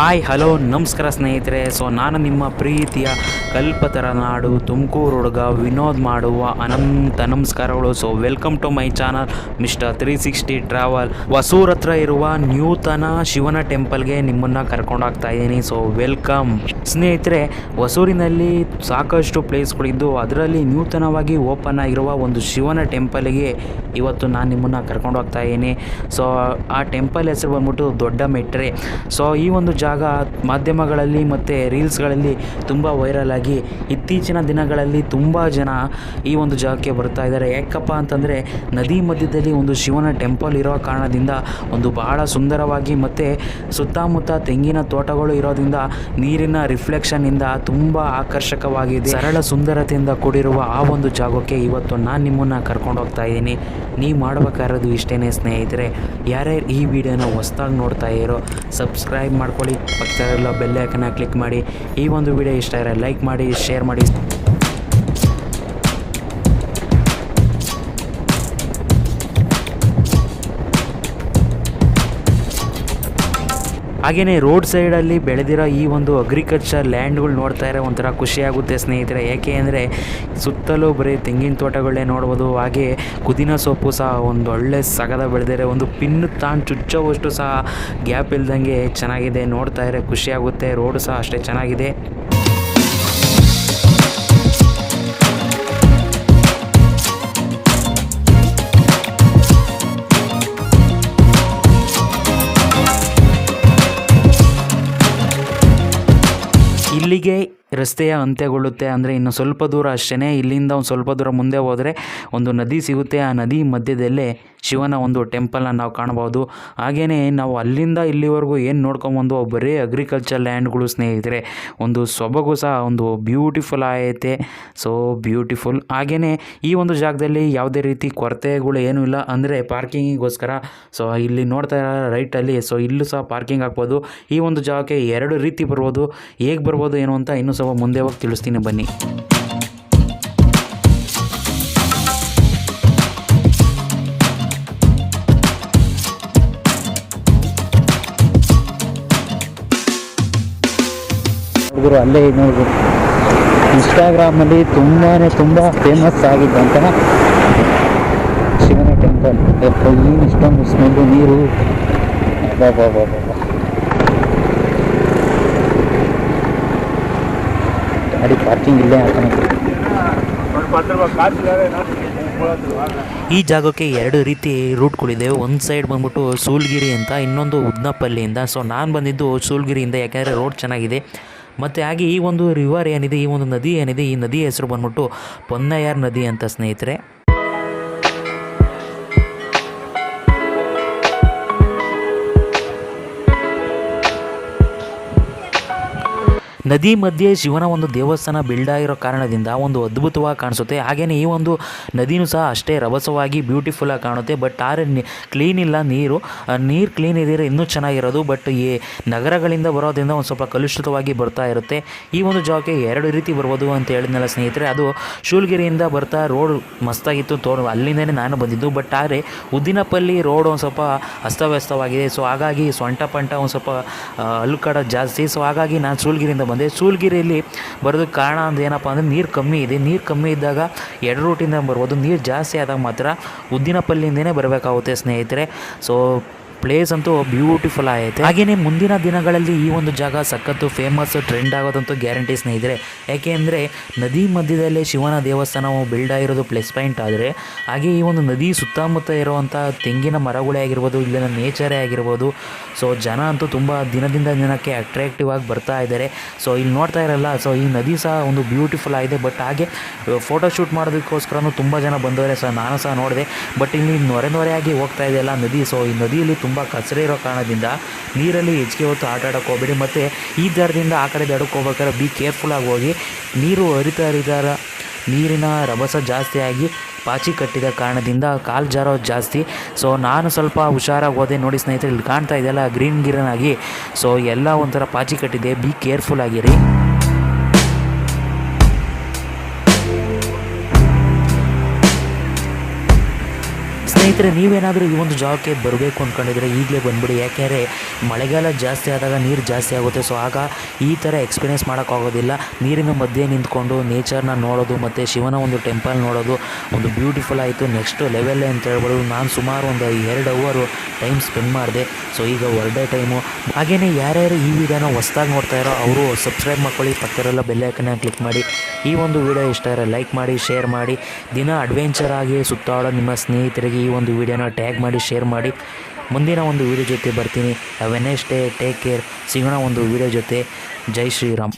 Hi, hello, ನಮಸ್ಕಾರ ಸ್ನೇಹಿತರೆ. So, ನಾನು ನಿಮ್ಮ ಪ್ರೀತಿಯ ಕಲ್ಪತರ ನಾಡು ತುಮಕೂರು ಹುಡುಗ ವಿನೋದ್ ಮಾಡುವ ಅನಂತ ನಮಸ್ಕಾರಗಳು. So welcome to my channel mister three sixty travel Hosur ಹತ್ರ ಇರುವ ನ್ಯೂತನ ಶಿವನ ಟೆಂಪಲ್ಗೆ ನಿಮ್ಮನ್ನು ಕರ್ಕೊಂಡೋಗ್ತಾ ಇದ್ದೀನಿ. ಸೊ ವೆಲ್ಕಮ್ ಸ್ನೇಹಿತರೆ ಹೊಸೂರಿನಲ್ಲಿ ಸಾಕಷ್ಟು ಪ್ಲೇಸ್ಗಳಿದ್ದು, ಅದರಲ್ಲಿ ನೂತನವಾಗಿ ಓಪನ್ ಆಗಿರುವ ಒಂದು ಶಿವನ ಟೆಂಪಲ್ಗೆ ಇವತ್ತು ನಾನು ನಿಮ್ಮನ್ನು ಕರ್ಕೊಂಡು ಹೋಗ್ತಾ ಇದ್ದೀನಿ. ಸೊ, ಆ ಟೆಂಪಲ್ ಹೆಸರು ಬಂದ್ಬಿಟ್ಟು ದೊಡ್ಡ ಮೆಟ್ರೆ. ಸೊ, ಈ ಒಂದು ಜಾಗ ಮಾಧ್ಯಮಗಳಲ್ಲಿ ಮತ್ತು ರೀಲ್ಸ್ಗಳಲ್ಲಿ ತುಂಬ ವೈರಲ್ ಆಗಿ ಇತ್ತೀಚಿನ ದಿನಗಳಲ್ಲಿ ತುಂಬ ಜನ ಈ ಒಂದು ಜಾಗಕ್ಕೆ ಬರ್ತಾ ಇದ್ದಾರೆ. ಯಾಕಪ್ಪ ಅಂತಂದರೆ ನದಿ ಮಧ್ಯದಲ್ಲಿ ಒಂದು ಶಿವನ ಟೆಂಪಲ್ ಇರೋ ಕಾರಣದಿಂದ ಒಂದು ಬಹಳ ಸುಂದರವಾಗಿ ಮತ್ತು ಸುತ್ತಮುತ್ತ ತೆಂಗಿನ ತೋಟಗಳು ಇರೋದ್ರಿಂದ ನೀರಿನ ರಿಫ್ಲೆಕ್ಷನ್ನಿಂದ ತುಂಬ ಆಕರ್ಷಕವಾಗಿದೆ. ಸರಳ ಸುಂದರತೆಯಿಂದ ಕೂಡಿರುವ ಆ ಒಂದು ಜಾಗಕ್ಕೆ ಇವತ್ತು ನಾನು ನಿಮ್ಮನ್ನು ಕರ್ಕೊಂಡು ಹೋಗ್ತಾ ಇದ್ದೀನಿ. ನೀವು ಮಾಡಬೇಕಾಗಿರೋದು ಇಷ್ಟೇ ಸ್ನೇಹಿತರೆ. ಯಾರ್ಯಾರು ಈ ವಿಡಿಯೋನ ಹೊಸ್ದಾಗಿ ನೋಡ್ತಾ ಇರೋ ಸಬ್ಸ್ಕ್ರೈಬ್ ಮಾಡ್ಕೊಳ್ಳಿ. ಪಕ್ಕದಲ್ಲಿರೋ ಬೆಲ್ ಕ್ಲಿಕ್ ಮಾಡಿ. ಈ ಒಂದು ವಿಡಿಯೋ ಇಷ್ಟ ಇರೋ ಲೈಕ್ ಮಾಡಿ ಶೇರ್ ಮಾಡಿ. ಹಾಗೆಯೇ ರೋಡ್ ಸೈಡಲ್ಲಿ ಬೆಳೆದಿರೋ ಈ ಒಂದು ಅಗ್ರಿಕಲ್ಚರ್ ಲ್ಯಾಂಡ್ಗಳು ನೋಡ್ತಾ ಇರೋ ಒಂಥರ ಖುಷಿಯಾಗುತ್ತೆ ಸ್ನೇಹಿತರೆ. ಏಕೆ ಅಂದರೆ ಸುತ್ತಲೂ ಬರೀ ತೆಂಗಿನ ತೋಟಗಳನ್ನೇ ನೋಡ್ಬೋದು, ಹಾಗೆ ಕುದಿನ ಸೊಪ್ಪು ಸಹ ಒಂದು ಒಳ್ಳೆ ಸಗದ ಬೆಳೆದಿರೋ ಒಂದು ಪಿನ್ ತಾನು ಚುಚ್ಚೋವಷ್ಟು ಸಹ ಗ್ಯಾಪ್ ಇಲ್ದಂಗೆ ಚೆನ್ನಾಗಿದೆ. ನೋಡ್ತಾ ಇರೋ ಖುಷಿಯಾಗುತ್ತೆ. ರೋಡು ಸಹ ಅಷ್ಟೇ ಚೆನ್ನಾಗಿದೆ. ಇಲ್ಲಿಗೆ ರಸ್ತೆಯ ಅಂತ್ಯಗೊಳ್ಳುತ್ತೆ ಅಂದರೆ ಇನ್ನು ಸ್ವಲ್ಪ ದೂರ ಅಷ್ಟೇ ಇಲ್ಲಿಂದ ಒಂದು ಸ್ವಲ್ಪ ದೂರ ಮುಂದೆ ಹೋದರೆ ಒಂದು ನದಿ ಸಿಗುತ್ತೆ. ಆ ನದಿ ಮಧ್ಯದಲ್ಲೇ ಶಿವನ ಒಂದು ಟೆಂಪಲ್ನ ನಾವು ಕಾಣಬಹುದು. ಹಾಗೆಯೇ ನಾವು ಅಲ್ಲಿಂದ ಇಲ್ಲಿವರೆಗೂ ಏನು ನೋಡ್ಕೊಂಬಂದು ಬರೀ ಅಗ್ರಿಕಲ್ಚರ್ ಲ್ಯಾಂಡ್ಗಳು ಸ್ನೇಹಿತರೆ. ಒಂದು ಸೊಬಗು ಸಹ ಒಂದು ಬ್ಯೂಟಿಫುಲ್ ಆಗೈತೆ ಸೊ ಬ್ಯೂಟಿಫುಲ್ ಹಾಗೆಯೇ ಈ ಒಂದು ಜಾಗದಲ್ಲಿ ಯಾವುದೇ ರೀತಿ ಕೊರತೆಗಳು ಏನೂ ಇಲ್ಲ. ಅಂದರೆ ಪಾರ್ಕಿಂಗಿಗೋಸ್ಕರ ಸೊ ಇಲ್ಲಿ ನೋಡ್ತಾ ಇರೋ ರೈಟಲ್ಲಿ ಸೊ ಇಲ್ಲೂ ಸಹ ಪಾರ್ಕಿಂಗ್ ಹಾಕ್ಬೋದು. ಈ ಒಂದು ಜಾಗಕ್ಕೆ ಎರಡು ರೀತಿ ಬರ್ಬೋದು. ಹೇಗೆ ಬರ್ಬೋದು ಏನು ಅಂತ ಇನ್ನೂ ಸ್ವಲ್ಪ ಮುಂದೆ ಹೋಗಿ ತಿಳಿಸ್ತೀನಿ ಬನ್ನಿ. ಹುಡುಗರು ಅಲ್ಲೇ ನೋಡ್ಬೋದು ಇನ್ಸ್ಟಾಗ್ರಾಮಲ್ಲಿ ತುಂಬಾ ತುಂಬ ಫೇಮಸ್ ಆಗಿದ್ದಂತಹ ಶಿವನ ಟೆಂಪಲ್ ಏನು ಇಷ್ಟೊಂದು ಸ್ಮೆಲ್ಲು ನೀರು. ಅಬ್ಬಬ್ಬಬ್ಬಬ್ಬ. ಗಾಡಿ ಪಾರ್ಕಿಂಗ್ ಇಲ್ಲೇ ಹಾಕೋಣ ಈ ಜಾಗಕ್ಕೆ ಎರಡು ರೀತಿ ರೂಟ್ಗಳಿದೆ ಒಂದು ಸೈಡ್ ಬಂದ್ಬಿಟ್ಟು ಸೂಲ್ಗಿರಿ ಅಂತ, ಇನ್ನೊಂದು ಉದ್ನಪಲ್ಲಿಯಿಂದ ಸೊ ನಾನು ಬಂದಿದ್ದು ಸೂಲ್ಗಿರಿಯಿಂದ, ಯಾಕೆಂದರೆ ರೋಡ್ ಚೆನ್ನಾಗಿದೆ. ಮತ್ತು ಹಾಗೆ ಈ ಒಂದು ರಿವರ್ ಏನಿದೆ, ಈ ಒಂದು ನದಿ ಏನಿದೆ, ಈ ನದಿ ಹೆಸರು ಬಂದ್ಬಿಟ್ಟು ಪೊನ್ನಯ್ಯಾರ್ ನದಿ ಅಂತ ಸ್ನೇಹಿತರೆ. ನದಿ ಮಧ್ಯೆ ಶಿವನ ಒಂದು ದೇವಸ್ಥಾನ ಬಿಲ್ಡ್ ಆಗಿರೋ ಕಾರಣದಿಂದ ಒಂದು ಅದ್ಭುತವಾಗಿ ಕಾಣಿಸುತ್ತೆ. ಹಾಗೆಯೇ ಈ ಒಂದು ನದಿನೂ ಸಹ ಅಷ್ಟೇ ರಭಸವಾಗಿ ಬ್ಯೂಟಿಫುಲ್ಲಾಗಿ ಕಾಣುತ್ತೆ. ಬಟ್ ಆರೆ ಕ್ಲೀನ್ ಇಲ್ಲ ನೀರು. ನೀರು ಕ್ಲೀನ್ ಇದ್ದರೆ ಇನ್ನೂ ಚೆನ್ನಾಗಿರೋದು. ಬಟ್ ಈ ನಗರಗಳಿಂದ ಬರೋದ್ರಿಂದ ಒಂದು ಸ್ವಲ್ಪ ಕಲುಷಿತವಾಗಿ ಬರ್ತಾ ಇರುತ್ತೆ. ಈ ಒಂದು ಜಾಗಕ್ಕೆ ಎರಡು ರೀತಿ ಬರ್ಬೋದು ಅಂತ ಹೇಳಿದ್ನಲ್ಲ ಸ್ನೇಹಿತರೆ. ಅದು ಶೂಲ್ಗಿರಿಯಿಂದ ಬರ್ತಾ ರೋಡ್ ಮಸ್ತಾಗಿತ್ತು ತೋ ಅಲ್ಲಿಂದನೇ ನಾನು ಬಂದಿದ್ದು. ಬಟ್ ಆದರೆ ಉದ್ದಿನಪಲ್ಲಿ ರೋಡ್ ಒಂದು ಸ್ವಲ್ಪ ಅಸ್ತವ್ಯಸ್ತವಾಗಿದೆ. ಸೊ ಹಾಗಾಗಿ ಸೊಂಟ ಪಂಟ ಒಂದು ಸ್ವಲ್ಪ ಅಲ್ಲು ಜಾಸ್ತಿ. ಸೊ ಹಾಗಾಗಿ ನಾನು ಶೂಲ್ಗಿರಿಯಿಂದ ಬಂದೆ ಸೂಲ್ಗಿರಿಯಲ್ಲಿ ಬರೋದಕ್ಕೆ ಕಾರಣ ಅಂದ್ರೆ ಏನಪ್ಪ ಅಂದರೆ ನೀರು ಕಮ್ಮಿ ಇದೆ. ನೀರು ಕಮ್ಮಿ ಇದ್ದಾಗ ಎರಡು ರೂಟಿಂದ ಬರ್ಬೋದು ನೀರು ಜಾಸ್ತಿ ಆದಾಗ ಮಾತ್ರ ಉದ್ದಿನಪಲ್ಲಿಂದನೇ ಬರಬೇಕಾಗುತ್ತೆ ಸ್ನೇಹಿತರೆ. ಸೊ ಪ್ಲೇಸ್ ಅಂತೂ ಬ್ಯೂಟಿಫುಲ್ ಆಗೈತೆ. ಹಾಗೆಯೇ ಮುಂದಿನ ದಿನಗಳಲ್ಲಿ ಈ ಒಂದು ಜಾಗ ಸಖತ್ತು ಫೇಮಸ್ ಟ್ರೆಂಡ್ ಆಗೋದಂತೂ ಗ್ಯಾರಂಟಿ ಸ್ನೇಹಿತರೆ. ಯಾಕೆ ಅಂದರೆ ನದಿ ಮಧ್ಯದಲ್ಲೇ ಶಿವನ ದೇವಸ್ಥಾನವು ಬಿಲ್ಡ್ ಆಗಿರೋದು ಪ್ಲಸ್ ಪಾಯಿಂಟ್ ಆದರೆ, ಹಾಗೆ ಈ ಒಂದು ನದಿ ಸುತ್ತಮುತ್ತ ಇರುವಂಥ ತೆಂಗಿನ ಮರಗಳೇ ಆಗಿರ್ಬೋದು, ಇಲ್ಲಿನ ನೇಚರೇ ಆಗಿರ್ಬೋದು ಸೊ ಜನ ಅಂತೂ ತುಂಬ ದಿನದಿಂದ ದಿನಕ್ಕೆ ಅಟ್ರಾಕ್ಟಿವ್ ಆಗಿ ಬರ್ತಾ ಇದ್ದಾರೆ ಸೊ ಇಲ್ಲಿ ನೋಡ್ತಾ ಇರಲ್ಲ ಸೊ ಈ ನದಿ ಸಹ ಒಂದು ಬ್ಯೂಟಿಫುಲ್ ಆಗಿದೆ ಬಟ್ ಹಾಗೆ ಫೋಟೋ ಶೂಟ್ ಮಾಡೋದಕ್ಕೋಸ್ಕರನೂ ತುಂಬ ಜನ ಬಂದವರೆ ಸಹ ನಾನು ಸಹ ನೋಡಿದೆ. ಬಟ್ ಇಲ್ಲಿ ನೊರೆ ನೊರೆಯಾಗಿ ಹೋಗ್ತಾ ಇದೆಯಲ್ಲ ನದಿ ಸೊ ಈ ನದಿಯಲ್ಲಿ ತುಂಬ ಕಚರೆ ಇರೋ ಕಾರಣದಿಂದ ನೀರಲ್ಲಿ ಹೆಚ್ಚಿಗೆ ಹೊತ್ತು ಆಟ ಆಡೋಕ್ಕೆ ಮತ್ತು ಈ ದಾರದಿಂದ ಆ ಕಡೆ ದಡಕ್ಕೆ ಹೋಗ್ಬೇಕಾದ್ರೆ ಬಿ ಕೇರ್ಫುಲ್ಲಾಗಿ ಹೋಗಿ. ನೀರು ಹರಿತಾ ಹರಿದಾರ ನೀರಿನ ರಭಸ ಜಾಸ್ತಿ ಆಗಿ ಪಾಚಿ ಕಟ್ಟಿದ ಕಾರಣದಿಂದ ಕಾಲು ಜಾರೋ ಜಾಸ್ತಿ. ಸೊ ನಾನು ಸ್ವಲ್ಪ ಹುಷಾರಾಗಿ ಹೋದೆ. ನೋಡಿ ಸ್ನೇಹಿತರೆ, ಇಲ್ಲಿ ಕಾಣ್ತಾ ಇದೆಯಲ್ಲ ಗ್ರೀನ್ ಗಿರನ್ ಆಗಿ ಸೊ ಎಲ್ಲ ಒಂಥರ ಪಾಚಿ ಕಟ್ಟಿದೆ. ಬಿ ಕೇರ್ಫುಲ್ ಆಗಿರಿ. ಸ್ನೇಹಿತರೆ, ನೀವೇನಾದರೂ ಈ ಒಂದು ಜಾಗಕ್ಕೆ ಬರಬೇಕು ಅಂದ್ಕೊಂಡಿದ್ರೆ ಈಗಲೇ ಬಂದ್ಬಿಡಿ. ಯಾಕೆಂದರೆ ಮಳೆಗಾಲ ಜಾಸ್ತಿ ಆದಾಗ ನೀರು ಜಾಸ್ತಿ ಆಗುತ್ತೆ. ಸೊ ಆಗ ಈ ಥರ ಎಕ್ಸ್ಪೀರಿಯೆನ್ಸ್ ಮಾಡೋಕ್ಕಾಗೋದಿಲ್ಲ. ನೀರಿನ ಮಧ್ಯೆ ನಿಂತ್ಕೊಂಡು ನೇಚರ್ನ ನೋಡೋದು ಮತ್ತು ಶಿವನ ಒಂದು ಟೆಂಪಲ್ ನೋಡೋದು ಒಂದು ಬ್ಯೂಟಿಫುಲ್ ಆಯಿತು. ನೆಕ್ಸ್ಟ್ ಲೆವೆಲ್ ಅಂತ ಹೇಳ್ಬೋದು. ನಾನು ಸುಮಾರು ಒಂದು ಎರಡು ಅವರು ಟೈಮ್ ಸ್ಪೆಂಡ್ ಮಾಡಿದೆ. ಸೊ ಈಗ ಹೊರಡೆ ಟೈಮು ಹಾಗೆಯೇ ಯಾರ್ಯಾರು ಈ ವಿಡಿಯೋನ ಹೊಸ್ದಾಗಿ ನೋಡ್ತಾ ಇರೋ ಅವರು ಸಬ್ಸ್ಕ್ರೈಬ್ ಮಾಡ್ಕೊಳ್ಳಿ. ಪಕ್ಕದಲ್ಲ ಬೆಲ್ಲೈಕನ್ನ ಕ್ಲಿಕ್ ಮಾಡಿ. ಈ ಒಂದು ವಿಡಿಯೋ ಇಷ್ಟ ಇರೋ ಲೈಕ್ ಮಾಡಿ ಶೇರ್ ಮಾಡಿ. ದಿನ ಅಡ್ವೆಂಚರ್ ಆಗಿ ಸುತ್ತಾಡೋ ನಿಮ್ಮ ಸ್ನೇಹಿತರಿಗೆ ಒಂದು ವಿಡಿಯೋನ ಟ್ಯಾಗ್ ಮಾಡಿ ಶೇರ್ ಮಾಡಿ. ಮುಂದಿನ ಒಂದು ವಿಡಿಯೋ ಜೊತೆ ಬರ್ತೀನಿ. ವೆನೆಸ್ಡೇ ಟೇಕ್ ಕೇರ್ ಸಿಗೋಣ ಒಂದು ವಿಡಿಯೋ ಜೊತೆ. ಜೈ ಶ್ರೀರಾಮ್.